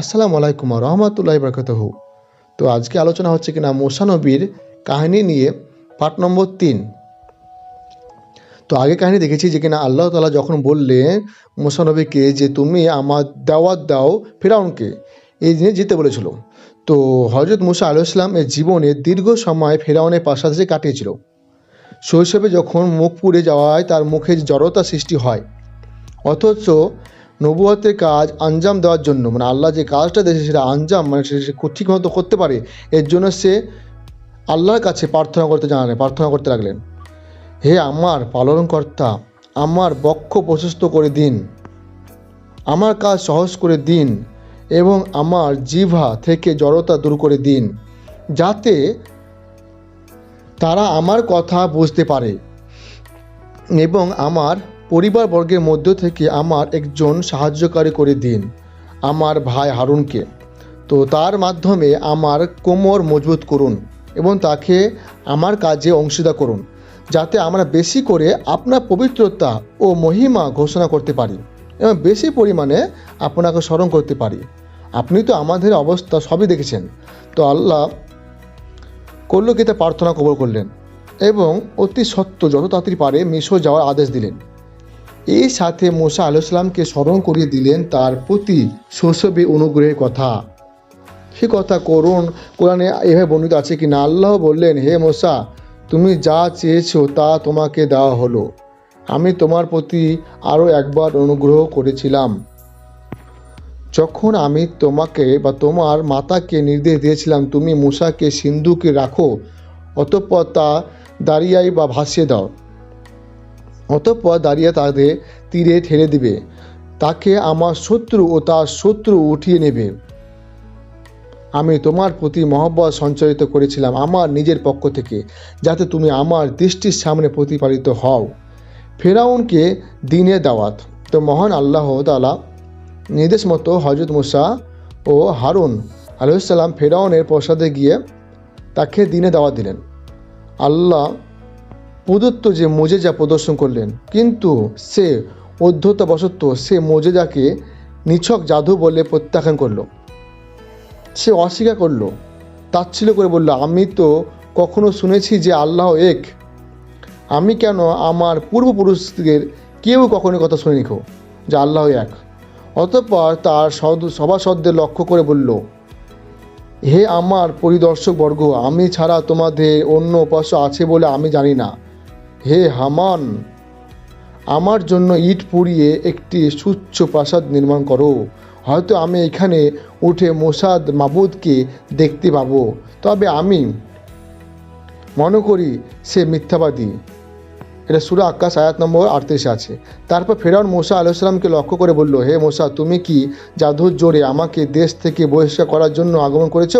আসসালামু আলাইকুম রহমতুল্লাহ বরকতহ। তো আজকে আলোচনা হচ্ছে কিনা মোসানবীর কাহিনী নিয়ে পার্ট নম্বর তিন। তো আগে কাহিনী দেখেছি যে কিনা আল্লাহ তালা যখন বললেন মোসানবীকে যে তুমি আমার দাওয়াত দাও ফেরাউনকে, এই দিনে যেতে বলেছিল। তো হজরত মুসা আলু ইসলাম এর জীবনে দীর্ঘ সময় ফেরাউনের পাশাপাশি কাটিয়েছিল। শৈশবে যখন মুখ পুড়ে যাওয়ায় তার মুখে জড়তা সৃষ্টি হয়। অথচ নবুয়তের কাজ আঞ্জাম দেওয়ার জন্য। মানে আল্লাহ যে কাজটা দিয়েছে সেটা আঞ্জাম মানে সে ঠিক মতো করতে পারে। এর জন্য সে আল্লাহর কাছে প্রার্থনা করতে জানালেন, প্রার্থনা করতে লাগলেন। হে আমার পালনকর্তা, আমার বক্ষ প্রশস্ত করে দিন। আমার কাজ সহজ করে দিন এবং আমার জিভা থেকে জড়তা দূর করে দিন, যাতে তারা আমার কথা বুঝতে পারে এবং আমার পরিবারবর্গের মধ্য থেকে আমার একজন সাহায্যকারী করে দিন, আমার ভাই হারুনকে। তো তার মাধ্যমে আমার কোমর মজবুত করুন এবং তাকে আমার কাজে অংশীদার করুন, যাতে আমরা বেশি করে আপনার পবিত্রতা ও মহিমা ঘোষণা করতে পারি এবং বেশি পরিমাণে আপনাকে স্মরণ করতে পারি। আপনি তো আমাদের অবস্থা সবই দেখেছেন। তো আল্লাহ কল্লকিতে প্রার্থনা কবর করলেন এবং অতি সত্য যত তাড়াতাড়ি পারে মিশর যাওয়ার আদেশ দিলেন। এই সাথে মোসা আলাইসালামকে স্মরণ করিয়ে দিলেন তার প্রতি শৈশবে অনুগ্রহের কথা। সে কথা করুন, কোরআনে এভাবে বর্ণিত আছে কি না আল্লাহ বললেন, হে মোসা, তুমি যা চেয়েছো তা তোমাকে দেওয়া হলো। আমি তোমার প্রতি আরও একবার অনুগ্রহ করেছিলাম। যখন আমি তোমাকে বা তোমার মাতাকে নির্দেশ দিয়েছিলাম, তুমি মুসাকে সিন্ধুকে রাখো, অতঃপর তা দাঁড়িয়াই বা ভাসিয়ে দাও। অতঃপর দাঁড়িয়ে তাদের তীরে ঠেলে দিবে। তাকে আমার শত্রু ও তার শত্রু উঠিয়ে নেবে। আমি তোমার প্রতি মহব্বত সঞ্চারিত করেছিলাম আমার নিজের পক্ষ থেকে, যাতে তুমি আমার দৃষ্টির সামনে প্রতিপালিত হও। ফেরাউনকে দিনে দাওয়াত। তো মহান আল্লাহ তালা নির্দেশ মতো হজরত মুসা ও হারুন আলহিসাল্লাম ফেরাউনের প্রসাদে গিয়ে তাকে দিনে দাওয়াত দিলেন। আল্লাহ প্রদত্ত যে মোজেজা প্রদর্শন করলেন, কিন্তু সে অধ্যতাবশত সে মোজেজাকে নিছক জাদু বলে প্রত্যাখ্যান করল। সে অস্বীকার করল তাচ্ছিল করে বলল, আমি তো কখনো শুনেছি যে আল্লাহ এক। আমি কেন আমার পূর্বপুরুষদের কেউ কখনো কথা শুনে নিখো যে আল্লাহ এক? অতঃপর তার সভাসদদের লক্ষ্য করে বলল, হে আমার পরিদর্শক বর্গ আমি ছাড়া তোমাদের অন্য উপাস্য আছে বলে আমি জানি না। হে হামান, আমার জন্য ইট পুড়িয়ে একটি সুচ্ছ প্রাসাদ নির্মাণ করো। হয়তো আমি এখানে উঠে মোসাদ মাবুদকে দেখতে পাবো। তবে আমি মনে করি সে মিথ্যাবাদী। এটা সুরা আকাশ, আয়াত নম্বর আটত্রিশে আছে। তারপর ফেরাউন মোসা আলাইসালামকে লক্ষ্য করে বলল, হে মোসা, তুমি কি জাদুর জোরে আমাকে দেশ থেকে বহিষ্কার করার জন্য আগমন করেছ?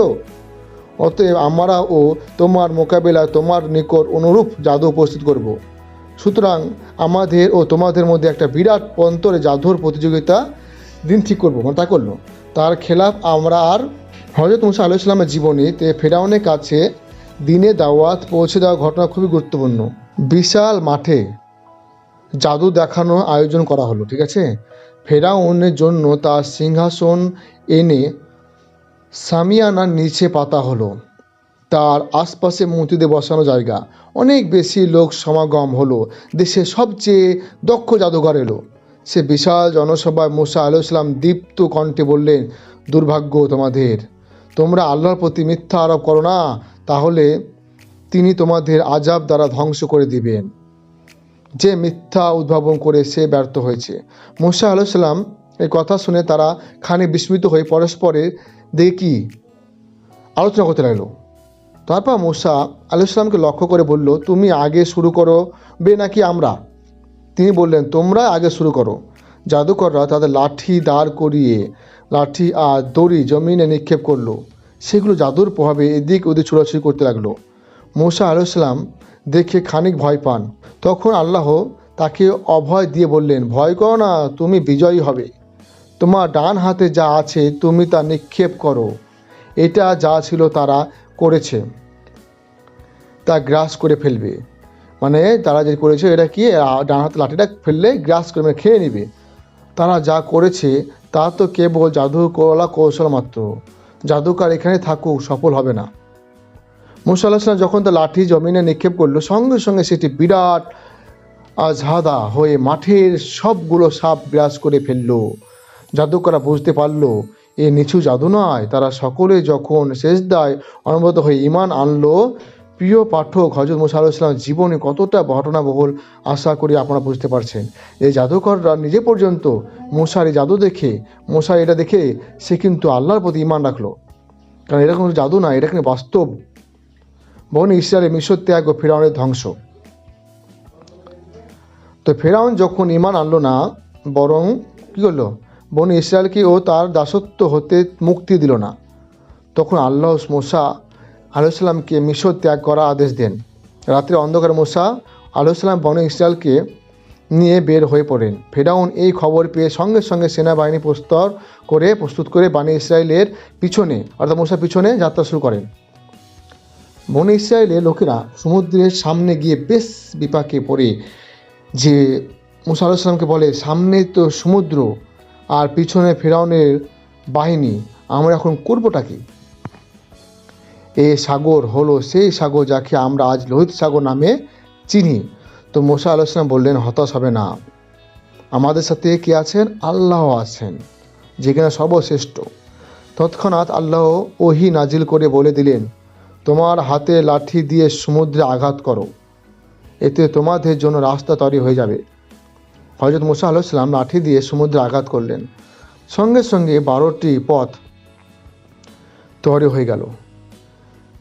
অতএব আমরা ও তোমার মোকাবেলায় তোমার নিকট অনুরূপ জাদু উপস্থিত করব। সুতরাং আমাদের ও তোমাদের মধ্যে একটা বিরাট অন্তরে জাদুর প্রতিযোগিতা দিন ঠিক করব মানে তা করল। তার খেলাফ আমরা আর হজরত মুসা আলু ইসলামের জীবনী তে ফেরাউনের কাছে দিনে দাওয়াত পৌঁছে দেওয়ার ঘটনা খুবই গুরুত্বপূর্ণ। বিশাল মাঠে জাদু দেখানো আয়োজন করা হলো, ঠিক আছে? ফেরাউনের জন্য তার সিংহাসন এনে সামিয়ানার নিচে পাতা হলো। তার আশপাশে মূর্তিতে বসানো জায়গা। অনেক বেশি লোক সমাগম হলো। দেশের সবচেয়ে দক্ষ জাদুঘর এলো। সে বিশাল জনসভায় মুসা আলু ইসলাম দীপ্ত কণ্ঠে বললেন, দুর্ভাগ্য তোমাদের। তোমরা আল্লাহর প্রতি মিথ্যা আরোপ করো না। তাহলে তিনি তোমাদের আজাব দ্বারা ধ্বংস করে দিবেন। যে মিথ্যা উদ্ভাবন করে সে ব্যর্থ হয়েছে। মুসা আলাইসাল্লাম এই কথা শুনে তারা খানিক বিস্মিত হয়ে পরস্পরের দেখি আলোচনা করতে লাগল। তারপর মুসা আলাইসাল্লামকে লক্ষ্য করে বলল, তুমি আগে শুরু করো বে নাকি আমরা? তিনি বললেন, তোমরা আগে শুরু করো। জাদুকররা তাদের লাঠি দাঁড় করিয়ে লাঠি আর দড়ি জমিনে নিক্ষেপ করল। সেগুলো জাদুর প্রভাবে এদিক ওদিক ছোড়াছুড়ি করতে লাগল। মৌসা আলাইসালাম দেখে খানিক ভয় পান। তখন আল্লাহ তাকে অভয় দিয়ে বললেন, ভয় করো না, তুমি বিজয়ী হবে। তোমার ডান হাতে যা আছে তুমি তা নিক্ষেপ করো। এটা যা ছিল তারা করেছে। তা গ্রাস করে ফেলবে। মানে তারা যে করেছে, এটা কি? ডান হাতে লাঠিটা ফেললে গ্রাস করে মানে খেয়ে নেবে। তারা যা করেছে, তা তো কেবল জাদু কলা কৌশল মাত্র। জাদুকার এখানে থাকুক, সফল হবে না। মুসা আলাহিসাম যখন তার লাঠি জমিনে নিক্ষেপ করল, সঙ্গে সঙ্গে সেটি বিরাট আজহাদা হয়ে মাঠের সবগুলো সাপ বিরাজ করে ফেলল। জাদুকরা বুঝতে পারল, এ নিছু জাদু নয়। তারা সকলে যখন শেষদায় অনুভূত হয়ে ইমান আনলো, প্রিয় পাঠক হজরত মুসা আলাহিসাম জীবনে কতটা ঘটনাবহুল আশা করি আপনারা বুঝতে পারছেন। এই জাদুকররা নিজে পর্যন্ত মশার জাদু দেখে মশা এটা দেখে সে কিন্তু আল্লাহর প্রতি ইমান রাখল। কারণ এটা কোনো জাদু না, এটা কিন্তু বাস্তব। বন ইসরায়েলের মিশর ত্যাগ ও ফেরাউনের ধ্বংস। তো ফেরাউন যখন ইমান আনলো না, বরং কী করল? বন ইসরায়েলকে ও তার দাসত্ব হতে মুক্তি দিল না। তখন আল্লাহ মোসা আলাইসাল্লামকে মিশর ত্যাগ করার আদেশ দেন। রাত্রে অন্ধকার মোসা আলাইসাল্লাম বন ইসরায়েলকে নিয়ে বের হয়ে পড়েন। ফেরাউন এই খবর পেয়ে সঙ্গে সঙ্গে সেনাবাহিনী প্রস্তর করে প্রস্তুত করে বানি ইসরায়েলের পিছনে, অর্থাৎ মোসার পিছনে যাত্রা শুরু করেন। বনে ইসরায়েলের লোকেরা সমুদ্রের সামনে গিয়ে বেশ বিপাকে পড়ে যে মুসা আলাহিসামকে বলে, সামনে তো সমুদ্র আর পিছনে ফেরাউনের বাহিনী, আমরা এখন করবোটা কি? এ সাগর হলো সেই সাগর যাকে আমরা আজ লোহিত সাগর নামে চিনি। তো মোসা আলাহিসাম বললেন, হতাশ হবে না। আমাদের সাথে কে আছেন? আল্লাহ আছেন, যেখানে সর্বশ্রেষ্ঠ। তৎক্ষণাৎ আল্লাহ ওহি নাজিল করে বলে দিলেন, তোমার হাতে লাঠি দিয়ে সমুদ্রে আঘাত করো। এতে তোমাদের জন্য রাস্তা তৈরি হয়ে যাবে। হজরত মুসা আলাইসাল্লাম লাঠি দিয়ে সমুদ্রে আঘাত করলেন। সঙ্গে সঙ্গে বারোটি পথ তৈরি হয়ে গেল।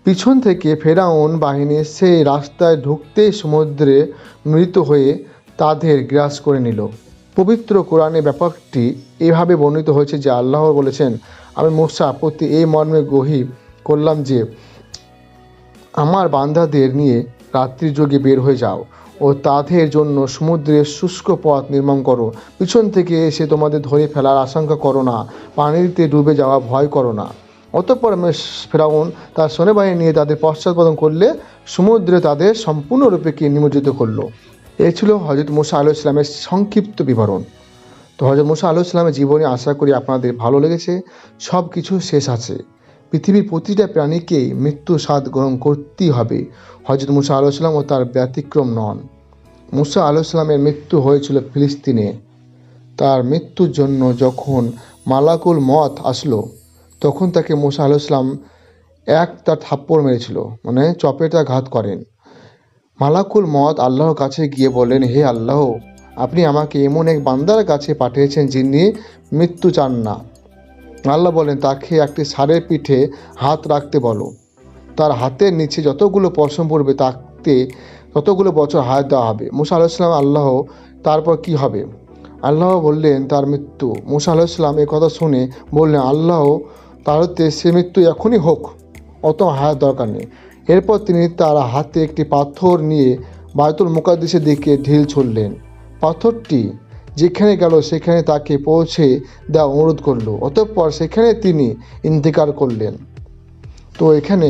পিছন থেকে ফেরাউন বাহিনী সেই রাস্তায় ঢুকতেই সমুদ্রে মৃত হয়ে তাদের গ্রাস করে নিল। পবিত্র কোরআনে ব্যাপারটি এভাবে বর্ণিত হয়েছে যে আল্লাহ বলেছেন, আমি মুসা প্রতি এই মর্মে গহি করলাম যে, আমার বান্ধাদের নিয়ে রাত্রি যোগে বের হয়ে যাও। ও তাদের জন্য সমুদ্রের শুষ্ক পথ নির্মাণ করো। পিছন থেকে এসে তোমাদের ধরে ফেলার আশঙ্কা করো না। পানিতে ডুবে যাওয়া ভয় করো না। অতঃপর ফেরাউন তার সেনাবাহিনী নিয়ে তাদের পশ্চাৎপদন করলে সমুদ্রে তাদের সম্পূর্ণরূপে কি নিমজ্জিত করল। এ ছিল হজরত মুসা আলু ইসলামের সংক্ষিপ্ত বিবরণ। তো হজরত মুসা আলু ইসলামের জীবনে আশা করি আপনাদের ভালো লেগেছে। সব কিছু শেষ আছে। পৃথিবীর প্রতিটা প্রাণীকেই মৃত্যু স্বাদ গ্রহণ করতেই হবে। হজরত মুসা আলাইসাল্লাম ও তার ব্যতিক্রম নন। মুসা আলাইসাল্লামের মৃত্যু হয়েছিল ফিলিস্তিনে। তার মৃত্যুর জন্য যখন মালাকুল মত আসলো, তখন তাকে মুসা আলাইসাল্লাম এক তার থাপ্পড় মেরেছিল মানে চপেটা ঘাত করেন। মালাকুল মত আল্লাহর কাছে গিয়ে বললেন, হে আল্লাহ, আপনি আমাকে এমন এক বান্দার কাছে পাঠিয়েছেন যিনি মৃত্যু চান না। আল্লাহ বলেন, তাকে একটি সারের পিঠে হাত রাখতে বলো। তার হাতের নিচে যতগুলো পশম পড়বে, তাতে ততগুলো বছর হায়াত দেওয়া হবে। মুসা আলাহিসাম আল্লাহ, তারপর কি হবে? আল্লাহ বললেন, তার মৃত্যু। মুসা আলাহিসাম এ কথা শুনে বললেন, আল্লাহ তারতে সে মৃত্যু এখনই হোক, অত হায়াত দরকার নেই। এরপর তিনি তার হাতে একটি পাথর নিয়ে বায়তুল মুকাদ্দিসের দিকে ঢিল ছড়লেন। পাথরটি যেখানে গেল, সেখানে তাকে পৌঁছে দেওয়া অনুরোধ করল। অতঃপর সেখানে তিনি ইন্তেকার করলেন। তো এখানে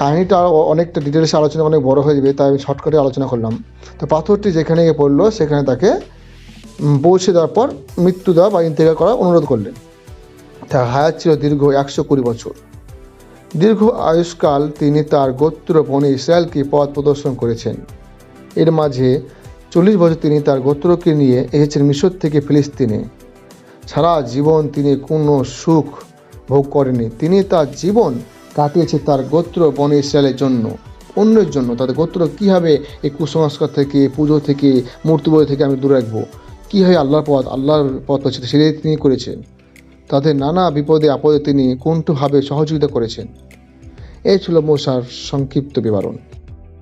কাহিনীটা অনেকটা ডিটেলসে আলোচনা অনেক বড় হয়ে যাবে, তাই আমি শর্টকাটে আলোচনা করলাম। তো পাথরটি যেখানে গিয়ে পড়ল, সেখানে তাকে পৌঁছে দেওয়ার পর মৃত্যু দেওয়া বা ইন্তেকার করার অনুরোধ করলেন। তার হায়াত ছিল দীর্ঘ একশো কুড়ি বছর। দীর্ঘ আয়ুষ্কাল তিনি তার গোত্র বনে ইসরায়েলকে পথ প্রদর্শন করেছেন। এর মাঝে চল্লিশ বছর তিনি তার গোত্রকে নিয়ে এসেছেন মিশর থেকে ফিলিস্তিনে। সারা জীবন তিনি কোনো সুখ ভোগ করেনি তিনি তার জীবন কাটিয়েছে তার গোত্র বনে ইসরায়েলের জন্য, অন্যের জন্য। তাদের গোত্র কীভাবে এই কুসংস্কার থেকে, পুজো থেকে, মূর্তি পুজো থেকে আমি দূরে রাখব? কীভাবে আল্লাহর পথ আল্লাহর পথ হচ্ছে সেটাই তিনি করেছেন। তাদের নানা বিপদে আপদে তিনি কোনটুভাবে সহযোগিতা করেছেন। এই ছিল মোশার সংক্ষিপ্ত বিবরণ।